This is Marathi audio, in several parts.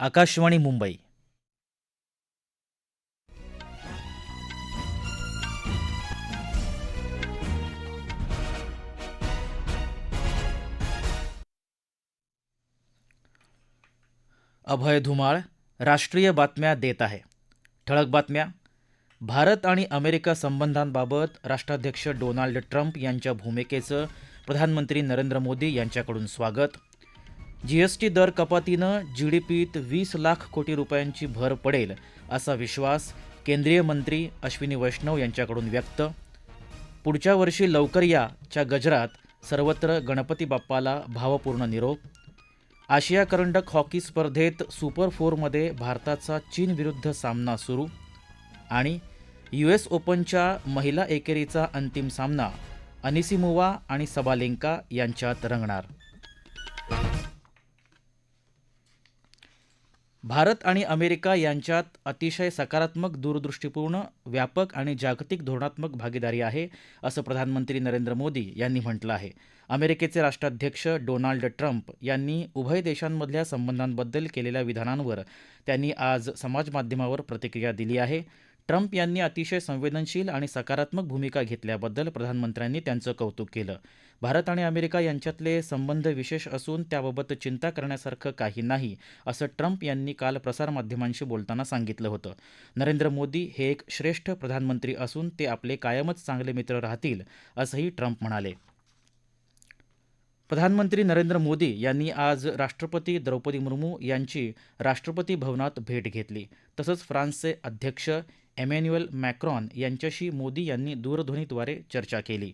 आकाशवाणी मुंबई. अभय धुमाळ राष्ट्रीय बातम्या देत आहे. ठळक बातम्या. भारत आणि अमेरिका संबंधांबाबत राष्ट्राध्यक्ष डोनाल्ड ट्रम्प यांच्या भूमिकेचं प्रधानमंत्री नरेंद्र मोदी यांच्याकडून स्वागत. जीएसटी दर कपातीनं जीडीपीत वीस लाख कोटी रुपयांची भर पडेल असा विश्वास केंद्रीय मंत्री अश्विनी वैष्णव यांच्याकडून व्यक्त. पुढच्या वर्षी लवकर याच्या गजरात सर्वत्र गणपती बाप्पाला भावपूर्ण निरोप. आशिया करंडक हॉकी स्पर्धेत सुपर फोरमध्ये भारताचा चीनविरुद्ध सामना सुरू. आणि यू एस ओपनच्या महिला एकेरीचा अंतिम सामना अनिसिमुवा आणि सबालेंका यांच्यात रंगणार. भारत आणि अमेरिका यांच्यात अतिशय सकारात्मक दूरदृष्टीपूर्ण व्यापक आणि जागतिक धोरणात्मक भागीदारी आहे असं प्रधानमंत्री नरेंद्र मोदी यांनी म्हटलं आहे. अमेरिकेचे राष्ट्राध्यक्ष डोनाल्ड ट्रम्प यांनी उभय देशांमधल्या संबंधांबद्दल केलेल्या विधानांवर त्यांनी आज समाजमाध्यमावर प्रतिक्रिया दिली आहे. ट्रम्प यांनी अतिशय संवेदनशील आणि सकारात्मक भूमिका घेतल्याबद्दल प्रधानमंत्र्यांनी त्यांचं कौतुक केलं. भारत आणि अमेरिका यांच्यातले संबंध विशेष असून त्याबाबत चिंता करण्यासारखं काही नाही असं ट्रम्प यांनी काल प्रसारमाध्यमांशी बोलताना सांगितलं होतं. नरेंद्र मोदी हे एक श्रेष्ठ प्रधानमंत्री असून ते आपले कायमच चांगले मित्र राहतील असंही ट्रम्प म्हणाले. प्रधानमंत्री नरेंद्र मोदी यांनी आज राष्ट्रपती द्रौपदी मुर्मू यांची राष्ट्रपती भवनात भेट घेतली. तसंच फ्रान्सचे अध्यक्ष एमॅन्युएल मॅक्रॉन यांच्याशी मोदी यांनी दूरध्वनीद्वारे चर्चा केली.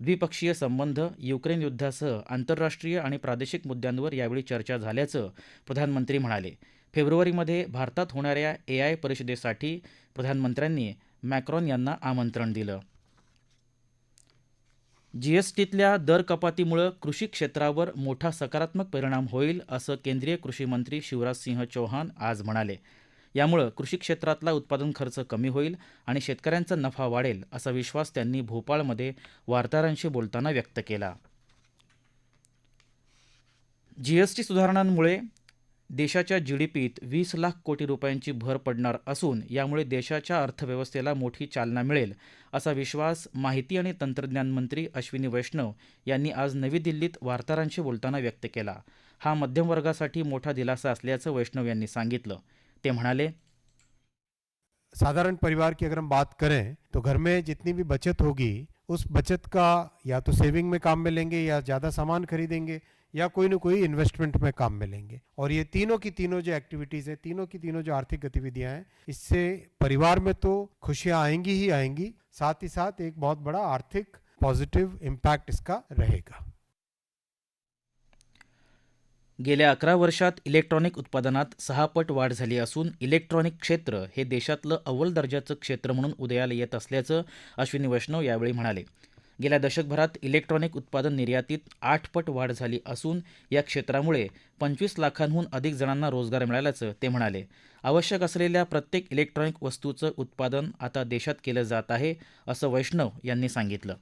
द्विपक्षीय संबंध युक्रेन युद्धासह आंतरराष्ट्रीय आणि प्रादेशिक मुद्द्यांवर यावेळी चर्चा झाल्याचं प्रधानमंत्री म्हणाले. फेब्रुवारीमध्ये भारतात होणाऱ्या ए आय परिषदेसाठी प्रधानमंत्र्यांनी मॅक्रॉन यांना आमंत्रण दिलं. जीएसटीतल्या दर कपातीमुळं कृषी क्षेत्रावर मोठा सकारात्मक परिणाम होईल असं केंद्रीय कृषी मंत्री शिवराज सिंह चौहान आज म्हणाले. यामुळे कृषी क्षेत्रातला उत्पादन खर्च कमी होईल आणि शेतकऱ्यांचा नफा वाढेल असा विश्वास त्यांनी भोपाळमध्ये वार्ताहरांशी बोलताना व्यक्त केला. जीएसटी सुधारणांमुळे देशाच्या जी डी पीत वीस लाख कोटी रुपयांची भर पडणार असून यामुळे देशाच्या अर्थव्यवस्थेला मोठी चालना मिळेल असा विश्वास माहिती आणि तंत्रज्ञान मंत्री अश्विनी वैष्णव यांनी आज नवी दिल्लीत वार्ताहरांशी बोलताना व्यक्त केला. हा मध्यमवर्गासाठी मोठा दिलासा असल्याचं वैष्णव यांनी सांगितलं. ते म्हणाले, साधारण परिवार की अगर हम बात करें तो घर में जितनी भी बचत होगी, उस बचत का या तो सेविंग में काम में लेंगे या ज़्यादा सामान खरीदेंगे या कोई ना कोई इन्वेस्टमेंट में काम में लेंगे और ये तीनों की तीनों जो एक्टिविटीज़ हैं, तीनों की तीनों जो आर्थिक गतिविधियाँ हैं, इससे परिवार में तो खुशियाँ आएँगी ही आएँगी, साथ ही साथ एक बहुत बड़ा आर्थिक पॉजिटिव इम्पैक्ट इसका रहेगा। गेल्या अकरा वर्षात इलेक्ट्रॉनिक उत्पादनात सहा पट वाढ झाली असून इलेक्ट्रॉनिक क्षेत्र हे देशातलं अव्वल दर्जाचं क्षेत्र म्हणून उदयाला येत असल्याचं अश्विनी वैष्णव यावेळी म्हणाले. गेल्या दशकभरात इलेक्ट्रॉनिक उत्पादन निर्यातीत आठ पट वाढ झाली असून या क्षेत्रामुळे पंचवीस लाखांहून अधिक जणांना रोजगार मिळाल्याचं ते म्हणाले. आवश्यक असलेल्या प्रत्येक इलेक्ट्रॉनिक वस्तूचं उत्पादन आता देशात केलं जात आहे असं वैष्णव यांनी सांगितलं.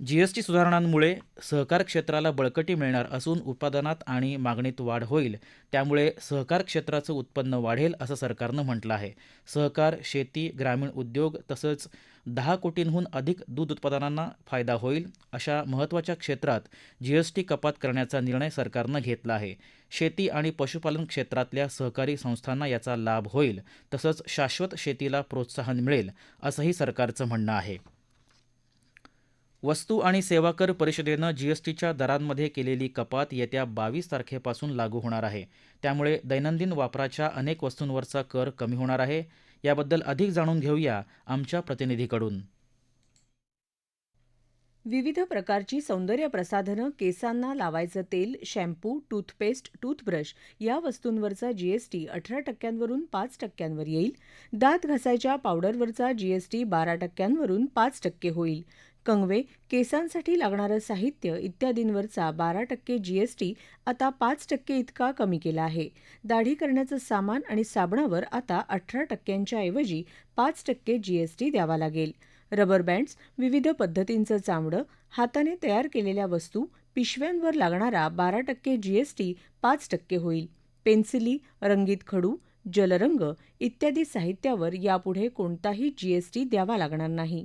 जीएसटी सुधारणांमुळे सहकार क्षेत्राला बळकटी मिळणार असून उत्पादनात आणि मागणीत वाढ होईल त्यामुळे सहकार क्षेत्राचं उत्पन्न वाढेल असं सरकारनं म्हटलं आहे. सहकार शेती ग्रामीण उद्योग तसंच दहा कोटींहून अधिक दूध उत्पादनांना फायदा होईल अशा महत्त्वाच्या क्षेत्रात जीएसटी कपात करण्याचा निर्णय सरकारनं घेतला आहे. शेती आणि पशुपालन क्षेत्रातल्या सहकारी संस्थांना याचा लाभ होईल तसंच शाश्वत शेतीला प्रोत्साहन मिळेल असंही सरकारचं म्हणणं आहे. वस्तू आणि सेवा कर परिषदेनं जीएसटीच्या दरांमध्ये केलेली कपात येत्या बावीस तारखेपासून लागू होणार आहे. त्यामुळे दैनंदिन वापराच्या अनेक वस्तूंवरचा कर कमी होणार आहे. याबद्दल अधिक जाणून घेऊया आमच्या प्रतिनिधीकडून. विविध प्रकारची सौंदर्य प्रसाधनं केसांना लावायचं तेल शॅम्पू टूथपेस्ट टूथब्रश या वस्तूंवरचा जीएसटी अठरा टक्क्यांवरून पाच टक्क्यांवर येईल. दात घासायच्या पावडरवरचा जीएसटी बारा टक्क्यांवरून पाच टक्के होईल. कंगवे केसांसाठी लागणारं साहित्य इत्यादींवरचा बारा टक्के जीएसटी आता पाच टक्के इतका कमी केला आहे. दाढी करण्याचं सामान आणि साबणावर आता अठरा टक्क्यांच्या ऐवजी पाच टक्के जीएसटी द्यावा लागेल. रबर बँड्स विविध पद्धतींचं चामडं हाताने तयार केलेल्या वस्तू पिशव्यांवर लागणारा बारा टक्के जीएसटी पाच टक्के होईल. पेन्सिली रंगीत खडू जलरंग इत्यादी साहित्यावर यापुढे कोणताही जीएसटी द्यावा लागणार नाही.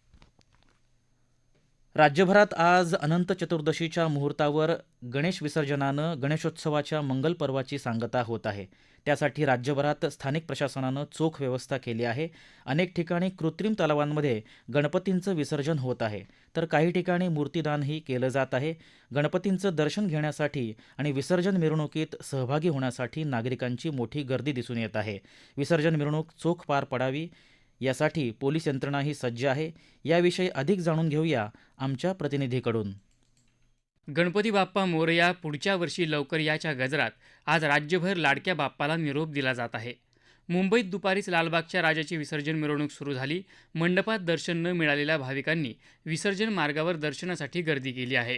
राज्यभरात आज अनंत चतुर्दशीच्या मुहूर्तावर गणेश विसर्जनानं गणेशोत्सवाच्या मंगल पर्वाची सांगता होत आहे. त्यासाठी राज्यभरात स्थानिक प्रशासनानं चोख व्यवस्था केली आहे. अनेक ठिकाणी कृत्रिम तलावांमध्ये गणपतींचं विसर्जन होत आहे. तर काही ठिकाणी मूर्तीदानही केलं जात आहे. गणपतींचं दर्शन घेण्यासाठी आणि विसर्जन मिरवणुकीत सहभागी होण्यासाठी नागरिकांची मोठी गर्दी दिसून येत आहे. विसर्जन मिरवणूक चोख पार पडावी यासाठी पोलीस यंत्रणाही सज्ज आहे. याविषयी अधिक जाणून घेऊया आमच्या प्रतिनिधीकडून. गणपती बाप्पा मोरया पुढच्या वर्षी लवकर याच्या गजरात आज राज्यभर लाडक्या बाप्पाला निरोप दिला जात आहे. मुंबईत दुपारीच लालबागच्या राजाची विसर्जन मिरवणूक सुरू झाली. मंडपात दर्शन न मिळालेल्या भाविकांनी विसर्जन मार्गावर दर्शनासाठी गर्दी केली आहे.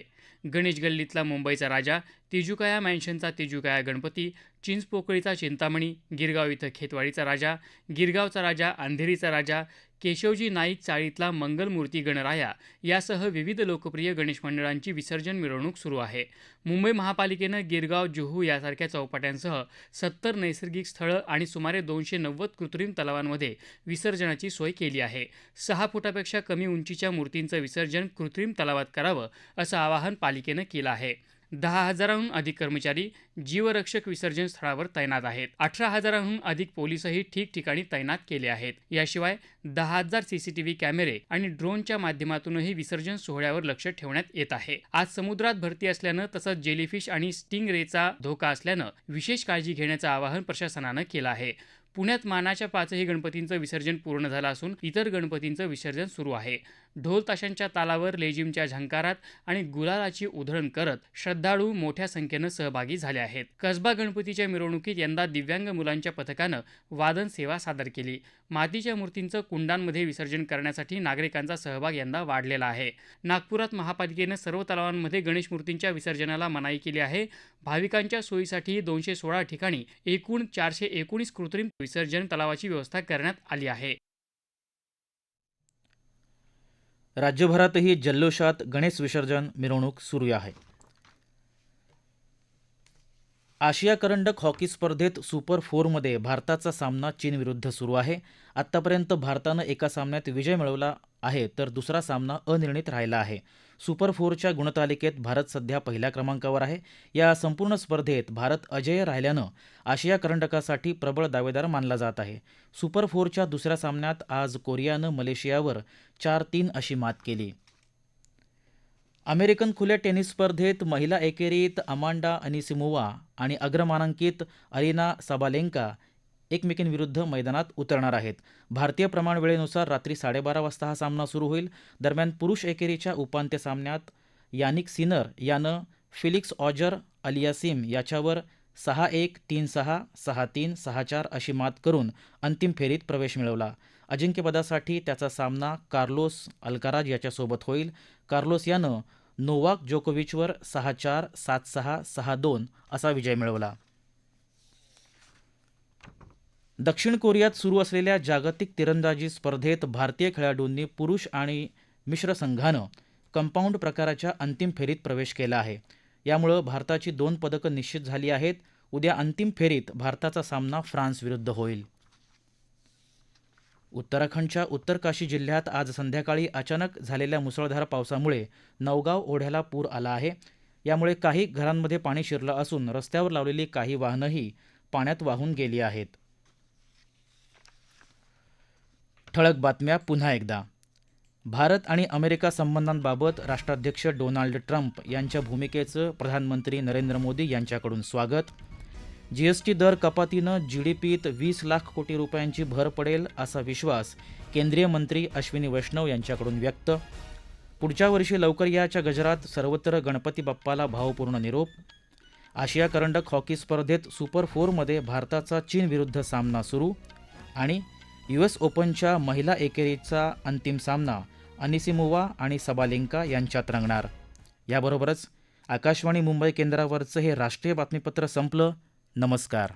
गणेश गल्लीतला मुंबईचा राजा तिजुकाया मॅन्शनचा तिजुकाया गणपती चिंचपोकळीचा चिंतामणी गिरगाव इथं खेतवाडीचा राजा गिरगावचा राजा अंधेरीचा राजा केशवजी नाईक चाळीतला मंगलमूर्ती गणराया यासह विविध लोकप्रिय गणेश मंडळांची विसर्जन मिरवणूक सुरू आहे. मुंबई महापालिकेनं गिरगाव जुहू यासारख्या चौपाट्यांसह सत्तर नैसर्गिक स्थळं आणि सुमारे दोनशे नव्वद कृत्रिम तलावांमध्ये विसर्जनाची सोय केली आहे. सहा फुटापेक्षा कमी उंचीच्या मूर्तींचं विसर्जन कृत्रिम तलावात करावं असं आवाहन पालिकेनं केलं आहे. दहा हजारांहून अधिक कर्मचारी जीवरक्षक विसर्जन स्थळावर तैनात आहेत. अठरा हजारांहून अधिक पोलीसही ठिकठिकाणी तैनात केले आहेत. याशिवाय दहा हजार सीसीटीव्ही कॅमेरे आणि ड्रोनच्या माध्यमातूनही विसर्जन सोहळ्यावर लक्ष ठेवण्यात येत आहे. आज समुद्रात भरती असल्यानं तसंच जेलीफिश आणि स्टिंग रेचा धोका असल्यानं विशेष काळजी घेण्याचं आवाहन प्रशासनानं केलं आहे. पुण्यात मानाच्या पाचही गणपतींचं विसर्जन पूर्ण झालं असून इतर गणपतींचं विसर्जन सुरू आहे. ढोल ताशांच्या तालावर लेझिमच्या झंकारात आणि गुलालाची उधळण करत श्रद्धाळू मोठ्या संख्येनं सहभागी झाले आहेत. कसबा गणपतीच्या मिरवणुकीत यंदा दिव्यांग मुलांच्या पथकानं वादन सेवा सादर केली. मातीच्या मूर्तींचं कुंडांमध्ये विसर्जन करण्यासाठी नागरिकांचा सहभाग यंदा वाढलेला आहे. नागपुरात महापालिकेनं सर्व तलावांमध्ये गणेश मूर्तींच्या विसर्जनाला मनाई केली आहे. भाविकांच्या सोयीसाठी दोनशे सोळा ठिकाणी एकूण चारशे एकोणीस कृत्रिम विसर्जन तलावाची व्यवस्था करण्यात आली आहे. राज्यभरातही जल्लोषात गणेश विसर्जन मिरवणूक सुरू आहे. आशिया करंडक हॉकी स्पर्धेत सुपर फोरमध्ये भारताचा सामना चीनविरुद्ध सुरू आहे. आत्तापर्यंत भारतानं एका सामन्यात विजय मिळवला आहे तर दुसरा सामना अनिर्णित राहिला आहे. सुपर फोरच्या गुणतालिकेत भारत सध्या पहिल्या क्रमांकावर आहे. या संपूर्ण स्पर्धेत भारत अजय राहिल्यानं आशिया करंडकासाठी प्रबळ दावेदार मानला जात आहे. सुपर फोरच्या दुसऱ्या सामन्यात आज कोरियानं मलेशियावर चार तीन अशी मात केली. अमेरिकन खुल्या टेनिस स्पर्धेत महिला एकेरीत अमांडा अनिसिमोवा आणि अग्रमानांकित अरिना साबालेंका एकमेकींविरुद्ध मैदानात उतरणार आहेत. भारतीय प्रमाण वेळेनुसार रात्री साडेबारा वाजता हा सामना सुरू होईल. दरम्यान पुरुष एकेरीच्या उपांत्य सामन्यात यानिक सिनर यानं फिलिक्स ऑजर अलियासिम याच्यावर सहा एक तीन सहा सहा तीन सहा चार अशी मात करून अंतिम फेरीत प्रवेश मिळवला. अजिंक्यपदासाठी त्याचा सामना कार्लोस अल्काराज याच्यासोबत होईल. कार्लोस यानं नोवाक जोकोविचवर सहा चार सात सहा सहा दोन असा विजय मिळवला. दक्षिण कोरियात सुरू असलेल्या जागतिक तिरंदाजी स्पर्धेत भारतीय खेळाडूंनी पुरुष आणि मिश्र संघानं कंपाऊंड प्रकाराच्या अंतिम फेरीत प्रवेश केला आहे. यामुळं भारताची दोन पदकं निश्चित झाली आहेत. उद्या अंतिम फेरीत भारताचा सामना फ्रान्स विरुद्ध होईल. उत्तराखंडच्या उत्तर काशी जिल्ह्यात आज संध्याकाळी अचानक झालेल्या मुसळधार पावसामुळे नवगाव ओढ्याला पूर आला आहे. यामुळे काही घरांमध्ये पाणी शिरलं असून रस्त्यावर लावलेली काही वाहनंही पाण्यात वाहून गेली आहेत. ठळक बातम्या पुन्हा एकदा. भारत आणि अमेरिका संबंधांबाबत राष्ट्राध्यक्ष डोनाल्ड ट्रम्प यांच्या भूमिकेचं प्रधानमंत्री नरेंद्र मोदी यांच्याकडून स्वागत. जीएसटी दर कपातीनं जीडीपीत वीस लाख कोटी रुपयांची भर पडेल असा विश्वास केंद्रीय मंत्री अश्विनी वैष्णव यांच्याकडून व्यक्त. पुढच्या वर्षी लवकर याच्या गजरात सर्वत्र गणपती बाप्पाला भावपूर्ण निरोप. आशिया करंडक हॉकी स्पर्धेत सुपर फोरमध्ये भारताचा चीनविरुद्ध सामना सुरू. आणि यू एस ओपनच्या महिला एकेरीचा अंतिम सामना अनिसिमुवा आणि सबालेंका यांच्यात रंगणार. याबरोबरच आकाशवाणी मुंबई केंद्रावरचं हे राष्ट्रीय बातमीपत्र संपलं. नमस्कार.